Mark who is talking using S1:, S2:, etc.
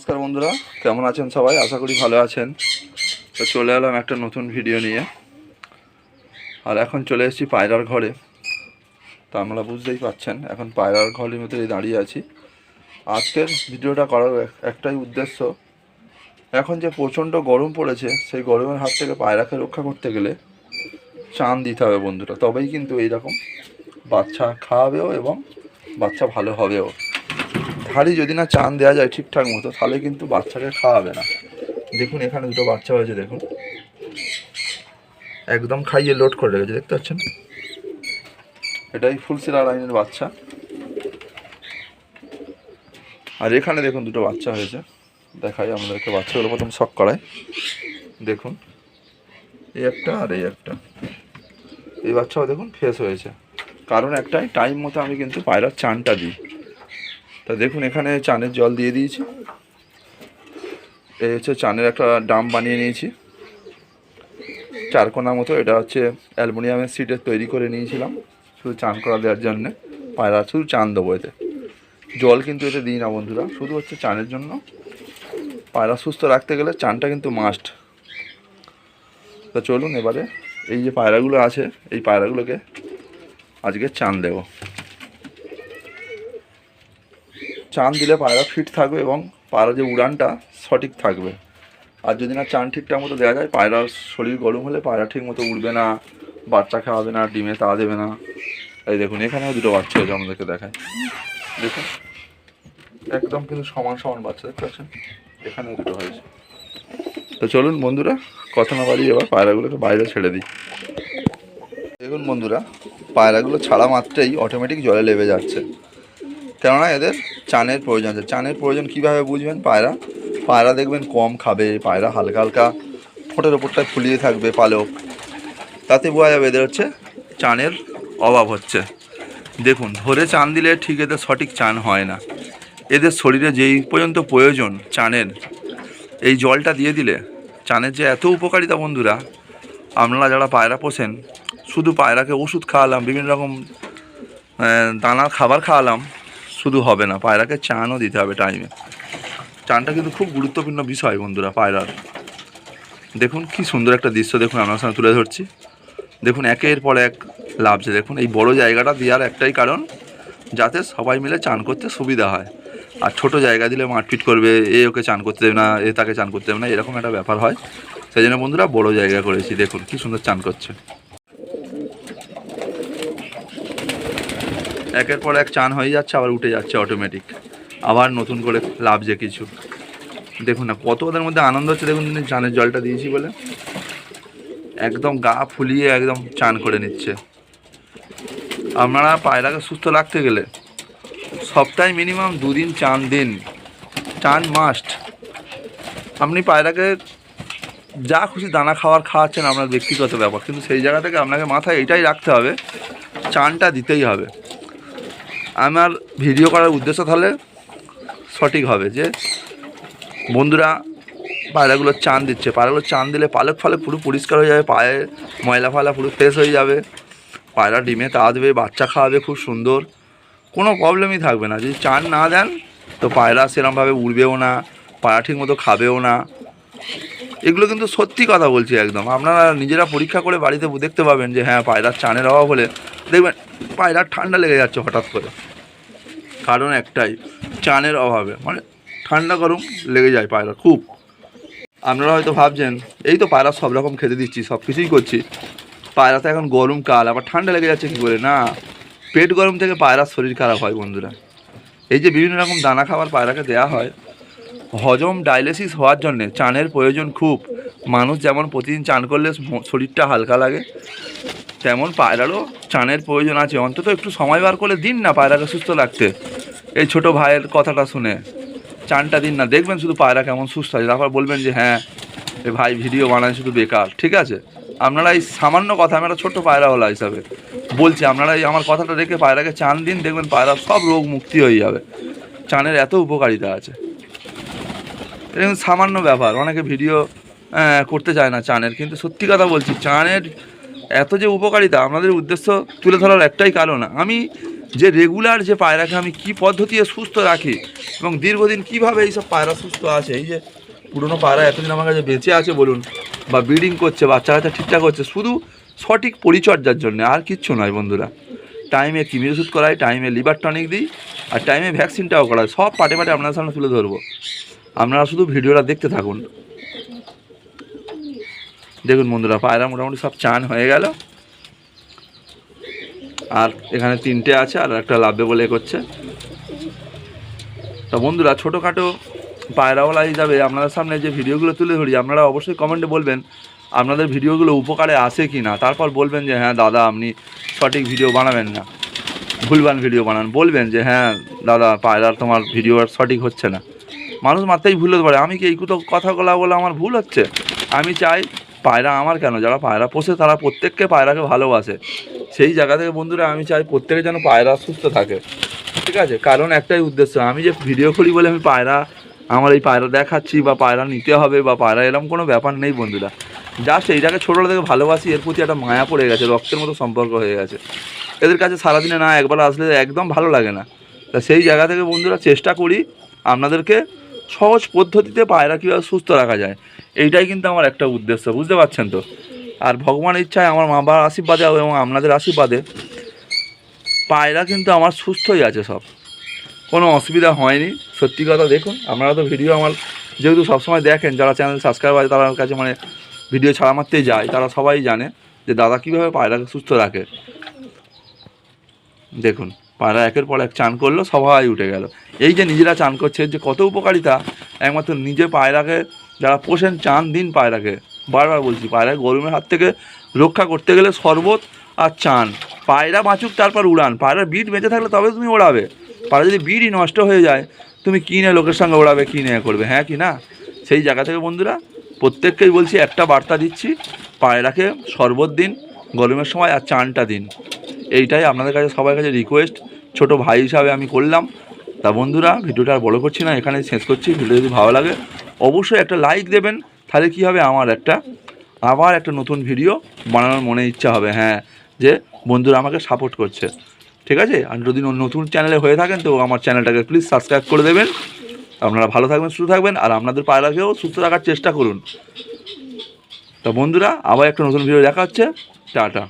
S1: নমস্কার বন্ধুরা, কেমন আছেন সবাই? আশা করি ভালো আছেন। তো চলে এলাম একটা নতুন ভিডিও নিয়ে। আর এখন চলে এসেছি পায়রার ঘরে। তো আমরা বুঝতেই পাচ্ছেন, এখন পায়রার ঘরের মধ্যে দাঁড়িয়ে আছি। আজকের ভিডিওটা করার এক- একটাই উদ্দেশ্য, এখন যে প্রচণ্ড গরম পড়েছে, সেই গরমের হাত থেকে পায়রাকে রক্ষা করতে গেলে চান দিতে হবে বন্ধুরা। তবেই কিন্তু এইরকম বাচ্চা খাওয়াবেও এবং বাচ্চা ভালো হবেও। ধাড়ি যদি না চান দেওয়া যায় ঠিকঠাক মতো, তাহলে কিন্তু বাচ্চাকে খাওয়াবে না। দেখুন, এখানে দুটো বাচ্চা হয়েছে, দেখুন। একদম খাইয়ে লোড করে রেখেছে, দেখতে পাচ্ছেন? এটাই ফুলসিরা লাইনের বাচ্চা। আর এখানে দেখুন, দুটো বাচ্চা হয়েছে। দেখাই আমাদেরকে বাচ্চাগুলো প্রথম শখ করায়। দেখুন, এই একটা আর এই একটা। এই বাচ্চাও দেখুন ফেস হয়েছে। কারণ একটাই টাইম মতো আমি কিন্তু পায়রার চানটা দিই। তা দেখুন, এখানে চানের জল দিয়ে দিয়েছি। এই হচ্ছে চানের একটা ডাম বানিয়ে নিয়েছি। চারকোনা মতো, এটা হচ্ছে অ্যালুমিনিয়ামের সিটের তৈরি করে নিয়েছিলাম। শুধু চান করা দেওয়ার জন্যে। পায়রা, শুধু চান দেবো এতে। জল কিন্তু এতে দিই না বন্ধুরা, শুধু হচ্ছে চানের জন্য। পায়রা সুস্থ রাখতে গেলে চানটা কিন্তু মাস্ট তো চলুন এবারে, এই যে পায়রাগুলো আছে, এই পায়রাগুলোকে আজকে চান দেবো। চান দিলে পায়রা ফিট থাকবে এবং পায়রা যে উড়ানটা সঠিক থাকবে। আর যদি না চান ঠিকঠাক মতো দেওয়া যায়, পায়রার শরীর গরম হলে পায়রা ঠিক মতো উড়বে না, বাচ্চা খাওয়াবে না, ডিমে তা দেবে না। এই দেখুন, এখানেও দুটো বাচ্চা হয়েছে আমাদেরকে দেখায়। দেখুন, একদম কিন্তু সমান সমান বাচ্চা, দেখতে পাচ্ছেন? এখানেও দুটো হয়েছে। তো চলুন বন্ধুরা, কথা না বাড়ি এবার পায়রাগুলোকে বাইরে ছেড়ে দিই। দেখুন বন্ধুরা, পায়রাগুলো ছাড়া মাত্রেই অটোমেটিক জলে লেবে যাচ্ছে। কেননা এদের চানের প্রয়োজন আছে। চানের প্রয়োজন কীভাবে বুঝবেন? পায়রা পায়রা দেখবেন কম খাবে, পায়রা হালকা হালকা ঠোঁটের ওপরটায় ফুলিয়ে থাকবে, পালক। তাতে বোঝা যাবে এদের হচ্ছে চানের অভাব হচ্ছে। দেখুন, ধরে চান দিলে ঠিক এদের সঠিক চান হয় না। এদের শরীরে যেই পর্যন্ত প্রয়োজন চানের, এই জলটা দিয়ে দিলে চানের যে এত উপকারিতা বন্ধুরা, আপনারা যারা পায়রা পোষেন, শুধু পায়রাকে ওষুধ খাওয়ালাম, বিভিন্ন রকম দানার খাবার খাওয়ালাম শুধু হবে না, পায়রাকে চানও দিতে হবে টাইমে চানটা কিন্তু খুব গুরুত্বপূর্ণ বিষয় বন্ধুরা, পায়রার। দেখুন কি সুন্দর একটা দৃশ্য, দেখুন আপনার সামনে তুলে ধরছি। দেখুন একের পর এক লাভছে, দেখুন এই বড় জায়গাটা দেওয়ার একটাই কারণ, যাতে সবাই মিলে চান করতে সুবিধা হয়। আর ছোট জায়গা দিলে মারপিট করবে, এ ওকে চান করতে দেবে না, এ তাকে চান করতে দেবে না, এরকম একটা ব্যাপার হয়। সেই জন্য বন্ধুরা বড় জায়গা করেছি, দেখুন কি সুন্দর চান করছে। একের পর এক চান হয়ে যাচ্ছে, আবার উঠে যাচ্ছে অটোমেটিক আবার নতুন করে লাভছে কিছু। দেখুন না, কত ওদের মধ্যে আনন্দ হচ্ছে, দেখুন তিনি চানের জলটা দিয়েছি বলে। একদম গা ফুলিয়ে একদম চান করে নিচ্ছে। আপনারা পায়রাকে সুস্থ রাখতে গেলে সপ্তাহে মিনিমাম দুদিন চান দিন। চান মাস্ট আপনি পায়রাকে যা খুশি দানা খাওয়ার খাওয়াচ্ছেন, আপনার ব্যক্তিগত ব্যাপার। কিন্তু সেই জায়গা থেকে আপনাকে মাথায় এটাই রাখতে হবে, চানটা দিতেই হবে। আমার ভিডিও করার উদ্দেশ্য তাহলে সঠিক হবে যে বন্ধুরা পায়রাগুলো চান দিচ্ছে। পায়রাগুলো চান দিলে পালক ফালক পুরো পরিষ্কার হয়ে যাবে, পায়ে ময়লা ফায়লা পুরো ফ্রেশ হয়ে যাবে। পায়রা ডিমে তা দেবে, বাচ্চা খাওয়াবে, খুব সুন্দর। কোনো প্রবলেমই থাকবে না। যদি চান না দেন, তো পায়রা সেরমভাবে উড়বেও না, পায়রা ঠিক মতো খাবেও না। এগুলো কিন্তু সত্যি কথা বলছি একদম। আপনারা নিজেরা পরীক্ষা করে বাড়িতে দেখতে পাবেন যে হ্যাঁ পায়রার চানের অভাব হলে দেখবেন পায়রার ঠান্ডা লেগে যাচ্ছে হঠাৎ করে। কারণ একটাই, চানের অভাবে। মানে ঠান্ডা গরম লেগে যায় পায়রা, খুব। আপনারা হয়তো ভাবছেন, এই তো পায়রা সব রকম খেতে দিচ্ছি, সব কিছুই করছি। পায়রাতে এখন গরমকাল, আবার ঠান্ডা লেগে যাচ্ছে কী করে? না, পেট গরম থেকে পায়রার শরীর খারাপ হয় বন্ধুরা। এই যে বিভিন্ন রকম দানা খাবার পায়রাকে দেওয়া হয়, হজম ডায়ালিসিস হওয়ার জন্যে চানের প্রয়োজন খুব। মানুষ যেমন প্রতিদিন চান করলে শরীরটা হালকা লাগে, তেমন পায়রারও চানের প্রয়োজন আছে। অন্তত একটু সময় বার করে দিন না পায়রাকে সুস্থ রাখতে। এই ছোট ভাইয়ের কথাটা শুনে চানটা দিন না দেখবেন শুধু পায়রা কেমন সুস্থ আছে। তারপর বলবেন যে হ্যাঁ এ ভাই ভিডিও বানায় শুধু বেকার। ঠিক আছে? আপনারা এই সামান্য কথা আমি একটা ছোট্ট পায়রাওয়ালা হিসাবে বলছি আপনারা এই আমার কথাটা রেখে পায়রাকে চান দিন দেখবেন পায়রা সব রোগ মুক্তি হয়ে যাবে। চানের এত উপকারিতা আছে। এরকম সামান্য ব্যাপার অনেকে ভিডিও আহ, করতে চায় না চানের কিন্তু সত্যি কথা বলছি চানের এত যে উপকারিতা আমাদের উদ্দেশ্য তুলে ধরার একটাই কারণ। আমি যে রেগুলার যে পায়রাকে আমি কি পদ্ধতিতে সুস্থ রাখি এবং দীর্ঘদিন কীভাবে এইসব পায়রা সুস্থ আছে, এই যে পুরনো পায়রা এতদিন আমার কাছে বেঁচে আছে বলুন বা ব্রিডিং করছে বাচ্চা কাচ্চা ঠিকঠাক হচ্ছে, শুধু সঠিক পরিচর্যার জন্য, আর কিচ্ছু নয় বন্ধুরা। টাইমে কিমি ওষুধ করাই টাইমে লিভার টনিক দিই, আর টাইমে ভ্যাকসিনটাও করাই, সব পাটে পাটে আপনার সামনে তুলে ধরবো। আপনারা শুধু ভিডিওটা দেখতে থাকুন। দেখুন বন্ধুরা, পায়রা মোটামুটি সব চান হয়ে গেল। আর এখানে তিনটে আছে আর একটা লাভবে বলে করছে তা বন্ধুরা, ছোটোখাটো পায়রাওয়ালা হিসাবে আপনাদের সামনে যে ভিডিওগুলো তুলে ধরি, আপনারা অবশ্যই কমেন্টে বলবেন আপনাদের ভিডিওগুলো উপকারে আসে কি না তারপর বলবেন যে হ্যাঁ দাদা, আপনি সঠিক ভিডিও বানাবেন না। ভুলবান ভিডিও বানান। বলবেন যে হ্যাঁ দাদা পায়রার তোমার ভিডিও আর সঠিক হচ্ছে না। মানুষ মাত্রাই ভুল হতে পারে। আমি কি এই কুতো কথাগুলো বলে আমার ভুল হচ্ছে? আমি চাই পায়রা আমার কেন? যারা পায়রা পোষে তারা প্রত্যেককে পায়রাকে ভালোবাসে। সেই জায়গা থেকে বন্ধুরা, আমি চাই প্রত্যেকে যেন পায়রা সুস্থ থাকে। ঠিক আছে? কারণ একটাই উদ্দেশ্য, আমি যে ভিডিও করি বলে আমি পায়রা, আমার এই পায়রা দেখাচ্ছি বা পায়রা নিতে হবে বা পায়রা, এরকম কোনো ব্যাপার নেই বন্ধুরা। জাস্ট এইটাকে ছোটোবেলা থেকে ভালোবাসি, এর প্রতি একটা মায়া পড়ে গেছে, রক্তের মতো সম্পর্ক হয়ে গেছে। এদের কাছে সারাদিনে না একবার আসলে একদম ভালো লাগে না। তা সেই জায়গা থেকে বন্ধুরা চেষ্টা করি আপনাদেরকে সহজ পদ্ধতিতে পায়রা কীভাবে সুস্থ রাখা যায়, এইটাই কিন্তু আমার একটা উদ্দেশ্য, বুঝতে পারছেন তো? আর ভগবানের ইচ্ছায় আমার মা বাবার আশীর্বাদে এবং আপনাদের আশীর্বাদে পায়রা কিন্তু আমার সুস্থই আছে সব। কোনো অসুবিধা হয়নি, সত্যি কথা দেখুন, আপনারা তো ভিডিও আমার যেহেতু সবসময় দেখেন, যারা চ্যানেল সাবস্ক্রাইব আছে তার কাছে মানে ভিডিও ছাড়া মারতেই যায়, তারা সবাই জানে যে দাদা কীভাবে পায়রাকে সুস্থ রাখে। দেখুন। পায়রা একের পর এক চান করল, সবাই উঠে গেল। এই যে নিজেরা চান করছে, যে কত উপকারিতা, একমাত্র নিজে পায়রাকে যারা পোষেন চান দিন পায়রাকে বারবার বলছি পায়রা গরমের হাত থেকে রক্ষা করতে গেলে শরবত আর চান। পায়রা বাঁচুক, তারপর উড়ান। পায়রার বিট বেঁচে থাকলে তবে তুমি ওড়াবে। পায়রা যদি বিটই নষ্ট হয়ে যায়, তুমি কিনে লোকের সঙ্গে ওড়াবে কিনে করবে হ্যাঁ কি না? সেই জায়গা থেকে বন্ধুরা, প্রত্যেককেই বলছি, একটা বার্তা দিচ্ছি পায়রাকে শরবত দিন, গরমের সময় আর চানটা দিন। এইটাই আপনাদের কাছে, সবার কাছে রিকোয়েস্ট ছোট ভাই হিসাবে আমি করলাম। তা বন্ধুরা, ভিডিওটা আর বড় করছি না এখানে শেষ করছি। ভিডিও যদি ভালো লাগে, অবশ্যই একটা লাইক দেবেন। তাহলে কী হবে? আমার একটা, আবার একটা নতুন ভিডিও বানানোর মনে ইচ্ছা হবে হ্যাঁ যে বন্ধুরা আমাকে সাপোর্ট করছে। ঠিক আছে? আর যদি নতুন চ্যানেলে হয়ে থাকেন, তো আমার চ্যানেলটাকে প্লিজ সাবস্ক্রাইব করে দেবেন। আপনারা ভালো থাকবেন, সুস্থ থাকবেন, আর আপনাদের পায়রাকেও সুস্থ রাখার চেষ্টা করুন। তা বন্ধুরা, আবার একটা নতুন ভিডিও দেখা হচ্ছে। টাটা।